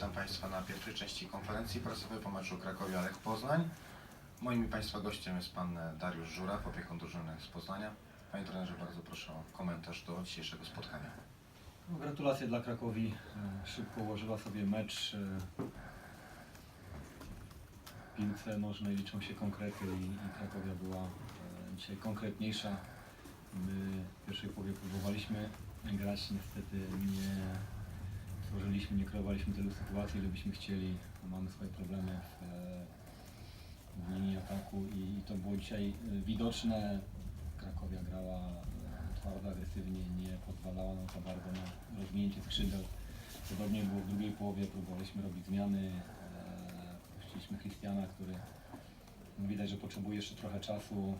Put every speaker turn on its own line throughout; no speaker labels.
Witam Państwa na pierwszej części konferencji prasowej po meczu Krakowie Lech Poznań. Moim Państwa gościem jest Pan Dariusz Żuraw, opiekun drużyny z Poznania. Panie trenerze, bardzo proszę o komentarz do dzisiejszego spotkania.
Gratulacje dla Krakowi. E, Szybko ułożyła sobie mecz. e, W piłce nożnej liczą się konkrety i, i Krakowia była e, dzisiaj konkretniejsza. My w pierwszej połowie próbowaliśmy grać, niestety nie tworzyliśmy, nie kreowaliśmy tylu sytuacji, ile byśmy chcieli. Mamy swoje problemy w, e, w linii ataku i, i to było dzisiaj e, widoczne. Krakowia grała e, twardo, agresywnie, nie pozwalała nam za bardzo na rozwinięcie skrzydeł. Podobnie było w drugiej połowie, próbowaliśmy robić zmiany. Puściliśmy Christiana, który no, widać, że potrzebuje jeszcze trochę czasu.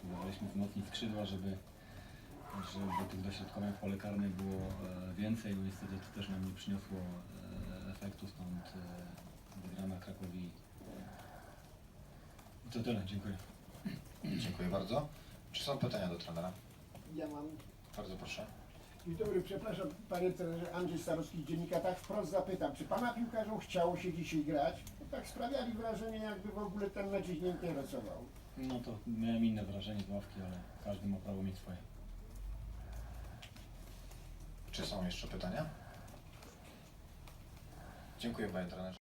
Próbowaliśmy wzmocnić skrzydła, żeby, żeby tych dośrodkowań pole karne było więcej. No niestety to też nam nie przyniosło e, efektu, stąd e, wygrana Krakowi. I to tyle, dziękuję.
Dziękuję bardzo. Czy są pytania do trenera?
Ja mam.
Bardzo proszę.
Dzień dobry, przepraszam panie trenerze Andrzej Starowski, dziennika. Tak wprost zapytam, czy pana piłkarzom chciało się dzisiaj grać? Bo tak sprawiali wrażenie, jakby w ogóle ten mecz ich nie interesował.
No to miałem inne wrażenie z ławki, ale każdy ma prawo mieć swoje.
Czy są jeszcze pytania? Dziękuję Panie trenerze.